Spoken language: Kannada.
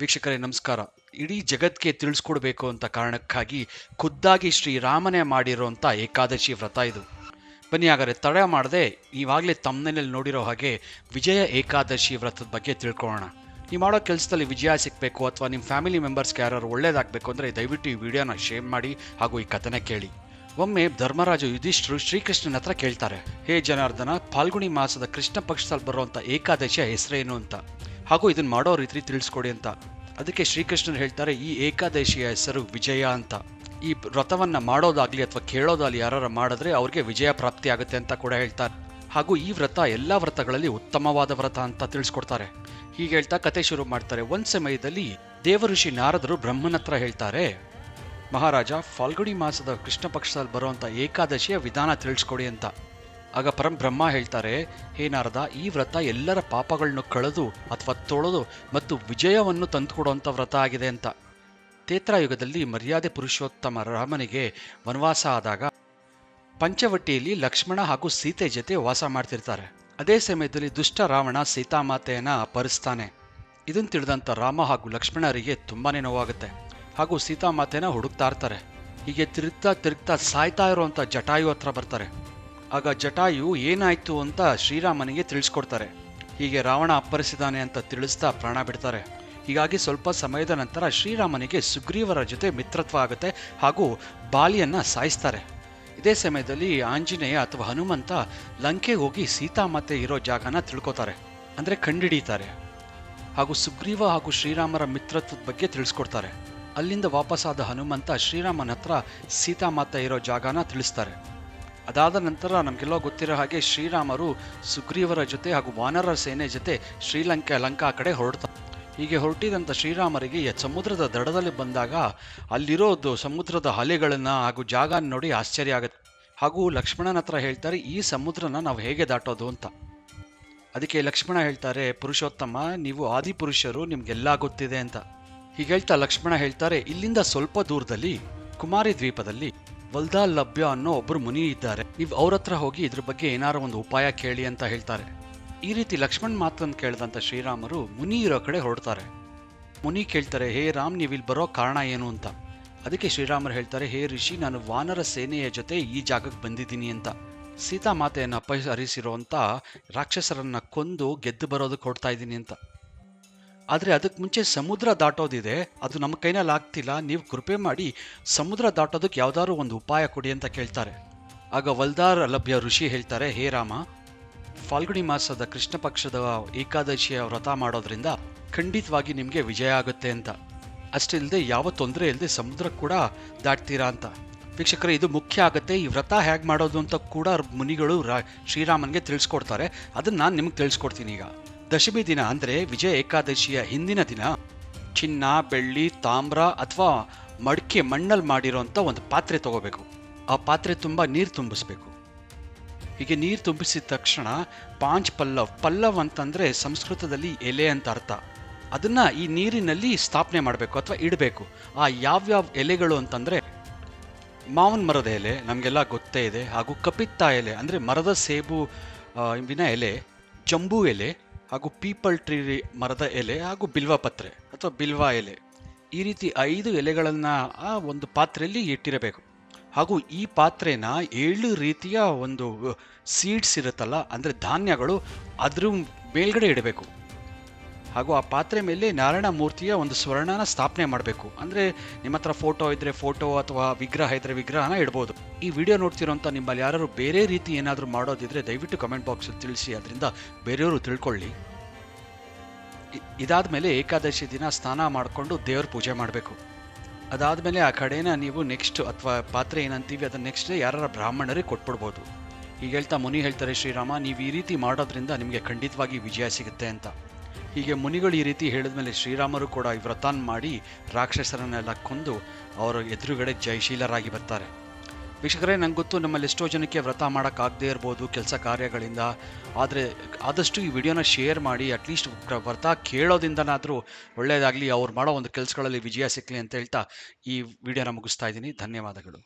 ವೀಕ್ಷಕರೇ, ನಮಸ್ಕಾರ. ಇಡೀ ಜಗತ್ಗೆ ತಿಳಿಸ್ಕೊಡ್ಬೇಕು ಅಂತ ಕಾರಣಕ್ಕಾಗಿ ಖುದ್ದಾಗಿ ಶ್ರೀರಾಮನೇ ಮಾಡಿರೋಂಥ ಏಕಾದಶಿ ವ್ರತ ಇದು. ಬನ್ನಿ ಹಾಗಾದ್ರೆ, ತಡ ಮಾಡದೆ ಈವಾಗಲೇ ತಮ್ಮನೇಲಿ ನೋಡಿರೋ ಹಾಗೆ ವಿಜಯ ಏಕಾದಶಿ ವ್ರತದ ಬಗ್ಗೆ ತಿಳ್ಕೊಳ್ಳೋಣ. ನೀವು ಮಾಡೋ ಕೆಲಸದಲ್ಲಿ ವಿಜಯ ಸಿಗಬೇಕು ಅಥವಾ ನಿಮ್ಮ ಫ್ಯಾಮಿಲಿ ಮೆಂಬರ್ಸ್ಗೆ ಯಾರು ಒಳ್ಳೇದಾಗಬೇಕು ಅಂದರೆ ದಯವಿಟ್ಟು ಈ ವಿಡಿಯೋನ ಶೇರ್ ಮಾಡಿ ಹಾಗೂ ಈ ಕಥೆನ ಕೇಳಿ. ಒಮ್ಮೆ ಧರ್ಮರಾಜು ಯುಧಿಷ್ಠರು ಶ್ರೀಕೃಷ್ಣನ ಹತ್ರ ಕೇಳ್ತಾರೆ, ಹೇ ಜನಾರ್ದನ, ಫಾಲ್ಗುಣಿ ಮಾಸದ ಕೃಷ್ಣ ಪಕ್ಷದಲ್ಲಿ ಬರುವಂಥ ಏಕಾದಶಿಯ ಹೆಸರೇನು? ಅಂತ. ಹಾಗೂ ಇದನ್ನು ಮಾಡೋ ರೀತಿ ತಿಳಿಸ್ಕೊಡಿ ಅಂತ. ಅದಕ್ಕೆ ಶ್ರೀಕೃಷ್ಣರು ಹೇಳ್ತಾರೆ, ಈ ಏಕಾದಶಿಯ ಹೆಸರು ವಿಜಯ ಅಂತ. ಈ ವ್ರತವನ್ನ ಮಾಡೋದಾಗ್ಲಿ ಅಥವಾ ಕೇಳೋದಾಗ್ಲಿ ಯಾರು ಮಾಡಿದ್ರೆ ಅವ್ರಿಗೆ ವಿಜಯ ಪ್ರಾಪ್ತಿ ಆಗುತ್ತೆ ಅಂತ ಕೂಡ ಹೇಳ್ತಾರೆ. ಹಾಗೂ ಈ ವ್ರತ ಎಲ್ಲ ವ್ರತಗಳಲ್ಲಿ ಉತ್ತಮವಾದ ವ್ರತ ಅಂತ ತಿಳಿಸ್ಕೊಡ್ತಾರೆ. ಹೀಗೆ ಹೇಳ್ತಾ ಕತೆ ಶುರು ಮಾಡ್ತಾರೆ. ಒಂದ್ ಸಮಯದಲ್ಲಿ ದೇವಋಷಿ ನಾರದರು ಬ್ರಹ್ಮನ ಹತ್ರ ಹೇಳ್ತಾರೆ, ಮಹಾರಾಜ ಫಾಲ್ಗುಣಿ ಮಾಸದ ಕೃಷ್ಣ ಪಕ್ಷದಲ್ಲಿ ಬರುವಂತ ಏಕಾದಶಿಯ ವಿಧಾನ ತಿಳಿಸ್ಕೊಡಿ ಅಂತ. ಆಗ ಪರಂ ಬ್ರಹ್ಮ ಹೇಳ್ತಾರೆ, ಹೇ ನಾರದ, ಈ ವ್ರತ ಎಲ್ಲರ ಪಾಪಗಳನ್ನು ಕಳೆದು ಅಥವಾ ತೊಳೆದು ಮತ್ತು ವಿಜಯವನ್ನು ತಂದುಕೊಡುವಂಥ ವ್ರತ ಆಗಿದೆ ಅಂತ. ತೇತ್ರಾಯುಗದಲ್ಲಿ ಮರ್ಯಾದೆ ಪುರುಷೋತ್ತಮ ರಾಮನಿಗೆ ವನವಾಸ ಆದಾಗ ಪಂಚವಟಿಯಲ್ಲಿ ಲಕ್ಷ್ಮಣ ಹಾಗೂ ಸೀತೆ ಜೊತೆ ವಾಸ ಮಾಡ್ತಿರ್ತಾರೆ. ಅದೇ ಸಮಯದಲ್ಲಿ ದುಷ್ಟ ರಾವಣ ಸೀತಾಮಾತೆಯನ್ನು ಅಪರಿಸ್ತಾನೆ ಇದನ್ನು ತಿಳಿದಂಥ ರಾಮ ಹಾಗೂ ಲಕ್ಷ್ಮಣರಿಗೆ ತುಂಬಾ ನೋವಾಗುತ್ತೆ ಹಾಗೂ ಸೀತಾಮಾತೆನ ಹುಡುಕ್ತಾ ಇರ್ತಾರೆ. ಹೀಗೆ ತಿರುಗ್ತಾ ತಿರುಗ್ತಾ ಸಾಯ್ತಾ ಇರುವಂಥ ಜಟಾಯು ಹತ್ರ ಬರ್ತಾರೆ. ಆಗ ಜಟಾಯು ಏನಾಯ್ತು ಅಂತ ಶ್ರೀರಾಮನಿಗೆ ತಿಳಿಸ್ಕೊಡ್ತಾರೆ. ಹೀಗೆ ರಾವಣ ಅಪ್ಪರಿಸಿದಾನೆ ಅಂತ ತಿಳಿಸ್ತಾ ಪ್ರಾಣ ಬಿಡ್ತಾರೆ. ಹೀಗಾಗಿ ಸ್ವಲ್ಪ ಸಮಯದ ನಂತರ ಶ್ರೀರಾಮನಿಗೆ ಸುಗ್ರೀವರ ಜೊತೆ ಮಿತ್ರತ್ವ ಆಗುತ್ತೆ ಹಾಗೂ ಬಾಲಿಯನ್ನ ಸಾಯಿಸ್ತಾರೆ. ಇದೇ ಸಮಯದಲ್ಲಿ ಆಂಜನೇಯ ಅಥವಾ ಹನುಮಂತ ಲಂಕೆ ಹೋಗಿ ಸೀತಾಮಾತೆ ಇರೋ ಜಾಗನ ತಿಳ್ಕೊತಾರೆ. ಅಂದ್ರೆ ಕಂಡಿಡಿತಾರೆ. ಹಾಗೂ ಸುಗ್ರೀವ ಹಾಗೂ ಶ್ರೀರಾಮರ ಮಿತ್ರತ್ವದ ಬಗ್ಗೆ ತಿಳಿಸ್ಕೊಡ್ತಾರೆ. ಅಲ್ಲಿಂದ ವಾಪಸ್ಸಾದ ಹನುಮಂತ ಶ್ರೀರಾಮನ ಹತ್ರ ಸೀತಾಮಾತೆ ಇರೋ ಜಾಗನ ತಿಳಿಸ್ತಾರೆ. ಅದಾದ ನಂತರ ನಮಗೆಲ್ಲ ಗೊತ್ತಿರೋ ಹಾಗೆ ಶ್ರೀರಾಮರು ಸುಗ್ರೀವರ ಜೊತೆ ಹಾಗೂ ವಾನರ ಸೇನೆ ಜೊತೆ ಶ್ರೀಲಂಕೆ, ಲಂಕಾ ಕಡೆ ಹೊರಡ್ತಾರೆ ಹೀಗೆ ಹೊರಟಿದಂಥ ಶ್ರೀರಾಮರಿಗೆ ಸಮುದ್ರದ ದಡದಲ್ಲಿ ಬಂದಾಗ ಅಲ್ಲಿರೋದು ಸಮುದ್ರದ ಅಲೆಗಳನ್ನು ಹಾಗೂ ಜಾಗ ನೋಡಿ ಆಶ್ಚರ್ಯ ಆಗುತ್ತೆ. ಹಾಗೂ ಲಕ್ಷ್ಮಣನ ಹತ್ರ ಹೇಳ್ತಾರೆ, ಈ ಸಮುದ್ರನ ನಾವು ಹೇಗೆ ದಾಟೋದು ಅಂತ. ಅದಕ್ಕೆ ಲಕ್ಷ್ಮಣ ಹೇಳ್ತಾರೆ, ಪುರುಷೋತ್ತಮ, ನೀವು ಆದಿಪುರುಷರು, ನಿಮ್ಗೆಲ್ಲ ಗೊತ್ತಿದೆ ಅಂತ. ಹೀಗೆ ಹೇಳ್ತಾ ಲಕ್ಷ್ಮಣ ಹೇಳ್ತಾರೆ, ಇಲ್ಲಿಂದ ಸ್ವಲ್ಪ ದೂರದಲ್ಲಿ, ಕುಮಾರಿ ದ್ವೀಪದಲ್ಲಿ ವಲ್ದಾ ಲಭ್ಯ ಅನ್ನೋ ಒಬ್ರು ಮುನಿ ಇದ್ದಾರೆ. ನೀವು ಅವ್ರ ಹತ್ರ ಹೋಗಿ ಇದ್ರ ಬಗ್ಗೆ ಏನಾರು ಒಂದು ಉಪಾಯ ಕೇಳಿ ಅಂತ ಹೇಳ್ತಾರೆ. ಈ ರೀತಿ ಲಕ್ಷ್ಮಣ್ ಮಾತನ್ನು ಕೇಳಿದಂತ ಶ್ರೀರಾಮರು ಮುನಿ ಇರೋ ಕಡೆ ಹೊರಡ್ತಾರೆ. ಮುನಿ ಕೇಳ್ತಾರೆ, ಹೇ ರಾಮ್ ನೀವು ಇಲ್ಲಿ ಬರೋ ಕಾರಣ ಏನು ಅಂತ? ಅದಕ್ಕೆ ಶ್ರೀರಾಮರು ಹೇಳ್ತಾರೆ, ಹೇ ಋಷಿ ನಾನು ವಾನರ ಸೇನೆಯ ಜೊತೆ ಈ ಜಾಗಕ್ಕೆ ಬಂದಿದ್ದೀನಿ ಅಂತ. ಸೀತಾ ಮಾತೆಯನ್ನು ಅಪಹರಿಸಿರುವಂತ ರಾಕ್ಷಸರನ್ನ ಕೊಂದು ಗೆದ್ದು ಬರೋದಕ್ಕೆ ಹೊಡ್ತಾ ಇದ್ದೀನಿ ಅಂತ. ಆದರೆ ಅದಕ್ಕೆ ಮುಂಚೆ ಸಮುದ್ರ ದಾಟೋದಿದೆ. ಅದು ನಮ್ಮ ಕೈನಲ್ಲಿ ಆಗ್ತಿಲ್ಲ. ನೀವು ಕೃಪೆ ಮಾಡಿ ಸಮುದ್ರ ದಾಟೋದಕ್ಕೆ ಯಾವ್ದಾದ್ರು ಒಂದು ಉಪಾಯ ಕೊಡಿ ಅಂತ ಕೇಳ್ತಾರೆ. ಆಗ ವಲ್ದಾರ್ ಲಭ್ಯ ಋಷಿ ಹೇಳ್ತಾರೆ, ಹೇ ರಾಮ, ಫಾಲ್ಗುಣಿ ಮಾಸದ ಕೃಷ್ಣ ಪಕ್ಷದ ಏಕಾದಶಿಯ ವ್ರತ ಮಾಡೋದ್ರಿಂದ ಖಂಡಿತವಾಗಿ ನಿಮಗೆ ವಿಜಯ ಆಗುತ್ತೆ ಅಂತ. ಅಷ್ಟಿಲ್ಲದೆ ಯಾವ ತೊಂದರೆ ಇಲ್ಲದೆ ಸಮುದ್ರ ಕೂಡ ದಾಟ್ತೀರಾ ಅಂತ. ವೀಕ್ಷಕರೇ, ಇದು ಮುಖ್ಯ ಆಗುತ್ತೆ. ಈ ವ್ರತ ಹೇಗೆ ಮಾಡೋದು ಅಂತ ಕೂಡ ಮುನಿಗಳು ರಾ ಶ್ರೀರಾಮನ್ಗೆ ತಿಳಿಸ್ಕೊಡ್ತಾರೆ. ಅದನ್ನು ನಾನು ನಿಮಗೆ ತಿಳಿಸ್ಕೊಡ್ತೀನಿ ಈಗ. ದಶಮಿ ದಿನ ಅಂದರೆ ವಿಜಯ ಏಕಾದಶಿಯ ಹಿಂದಿನ ದಿನ. ಚಿನ್ನ, ಬೆಳ್ಳಿ, ತಾಮ್ರ ಅಥವಾ ಮಡಿಕೆ ಮಣ್ಣಲ್ಲಿ ಮಾಡಿರೋಂಥ ಒಂದು ಪಾತ್ರೆ ತಗೋಬೇಕು. ಆ ಪಾತ್ರೆ ತುಂಬ ನೀರು ತುಂಬಿಸ್ಬೇಕು. ಹೀಗೆ ನೀರು ತುಂಬಿಸಿದ ತಕ್ಷಣ ಪಾಂಚ್ ಪಲ್ಲವ್. ಪಲ್ಲವ್ ಅಂತಂದರೆ ಸಂಸ್ಕೃತದಲ್ಲಿ ಎಲೆ ಅಂತ ಅರ್ಥ. ಅದನ್ನು ಈ ನೀರಿನಲ್ಲಿ ಸ್ಥಾಪನೆ ಮಾಡಬೇಕು ಅಥವಾ ಇಡಬೇಕು. ಆ ಯಾವ್ಯಾವ ಎಲೆಗಳು ಅಂತಂದರೆ ಮಾವನ್ ಮರದ ಎಲೆ, ನಮಗೆಲ್ಲ ಗೊತ್ತೇ ಇದೆ. ಹಾಗೂ ಕಪಿತ್ತ ಎಲೆ, ಅಂದರೆ ಮರದ ಸೇಬು ವಿನ ಎಲೆ, ಜಂಬೂ ಎಲೆ ಹಾಗೂ ಪೀಪಲ್ ಟ್ರೀ ಮರದ ಎಲೆ ಹಾಗೂ ಬಿಲ್ವ ಪತ್ರೆ ಅಥವಾ ಬಿಲ್ವ ಎಲೆ. ಈ ರೀತಿ ಐದು ಎಲೆಗಳನ್ನು ಆ ಒಂದು ಪಾತ್ರೆಯಲ್ಲಿ ಇಟ್ಟಿರಬೇಕು. ಹಾಗೂ ಈ ಪಾತ್ರೆನ ಏಳು ರೀತಿಯ ಒಂದು ಸೀಡ್ಸ್ ಇರುತ್ತಲ್ಲ, ಅಂದ್ರೆ ಧಾನ್ಯಗಳು ಅದ್ರ ಮೇಲ್ಗಡೆ ಇಡಬೇಕು. ಹಾಗೂ ಆ ಪಾತ್ರೆ ಮೇಲೆ ನಾರಾಯಣ ಮೂರ್ತಿಯ ಒಂದು ಸ್ವರ್ಣನ ಸ್ಥಾಪನೆ ಮಾಡಬೇಕು. ಅಂದರೆ ನಿಮ್ಮ ಹತ್ರ ಫೋಟೋ ಇದ್ದರೆ ಫೋಟೋ ಅಥವಾ ವಿಗ್ರಹ ಇದ್ದರೆ ವಿಗ್ರಹನ ಇಡ್ಬೋದು. ಈ ವಿಡಿಯೋ ನೋಡ್ತಿರೋಂಥ ನಿಮ್ಮಲ್ಲಿ ಯಾರು ಬೇರೆ ರೀತಿ ಏನಾದರೂ ಮಾಡೋದಿದ್ರೆ ದಯವಿಟ್ಟು ಕಮೆಂಟ್ ಬಾಕ್ಸ್ ತಿಳಿಸಿ, ಅದರಿಂದ ಬೇರೆಯವರು ತಿಳ್ಕೊಳ್ಳಿ. ಇದಾದ ಮೇಲೆ ಏಕಾದಶಿ ದಿನ ಸ್ನಾನ ಮಾಡಿಕೊಂಡು ದೇವ್ರ ಪೂಜೆ ಮಾಡಬೇಕು. ಅದಾದ್ಮೇಲೆ ಆ ಕಡೆನ ನೀವು ನೆಕ್ಸ್ಟ್ ಅಥವಾ ಪಾತ್ರೆ ಏನಂತೀವಿ, ಅದನ್ನ ನೆಕ್ಸ್ಟ್ ಯಾರ ಬ್ರಾಹ್ಮಣರಿಗೆ ಕೊಟ್ಬಿಡ್ಬೋದು. ಈಗ ಹೇಳ್ತಾ ಮುನಿ ಹೇಳ್ತಾರೆ ಶ್ರೀರಾಮ, ನೀವು ಈ ರೀತಿ ಮಾಡೋದ್ರಿಂದ ನಿಮಗೆ ಖಂಡಿತವಾಗಿ ವಿಜಯ ಸಿಗುತ್ತೆ ಅಂತ. ಹೀಗೆ ಮುನಿಗಳು ಈ ರೀತಿ ಹೇಳಿದ್ಮೇಲೆ ಶ್ರೀರಾಮರು ಕೂಡ ಈ ವ್ರತಾನ್ ಮಾಡಿ ರಾಕ್ಷಸರನ್ನೆಲ್ಲ ಕೊಂದು ಅವರ ಎದುರುಗಡೆ ಜಯಶೀಲರಾಗಿ ಬರ್ತಾರೆ. ವೀಕ್ಷಕರೇ, ನಂಗೆ ಗೊತ್ತು ನಮ್ಮಲ್ಲಿ ಎಷ್ಟೋ ಜನಕ್ಕೆ ವ್ರತ ಮಾಡೋಕ್ಕಾಗದೇ ಇರ್ಬೋದು ಕೆಲಸ ಕಾರ್ಯಗಳಿಂದ. ಆದರೆ ಆದಷ್ಟು ಈ ವಿಡಿಯೋನ ಶೇರ್ ಮಾಡಿ ಅಟ್ಲೀಸ್ಟ್ ವ್ರತ ಕೇಳೋದಿಂದನಾದರೂ ಒಳ್ಳೆಯದಾಗಲಿ ಅವ್ರು ಮಾಡೋ ಒಂದು ಕೆಲಸಗಳಲ್ಲಿ ವಿಜಯ ಸಿಕ್ಕಲಿ ಅಂತ ಹೇಳ್ತಾ ಈ ವಿಡಿಯೋನ ಮುಗಿಸ್ತಾ ಇದ್ದೀನಿ. ಧನ್ಯವಾದಗಳು.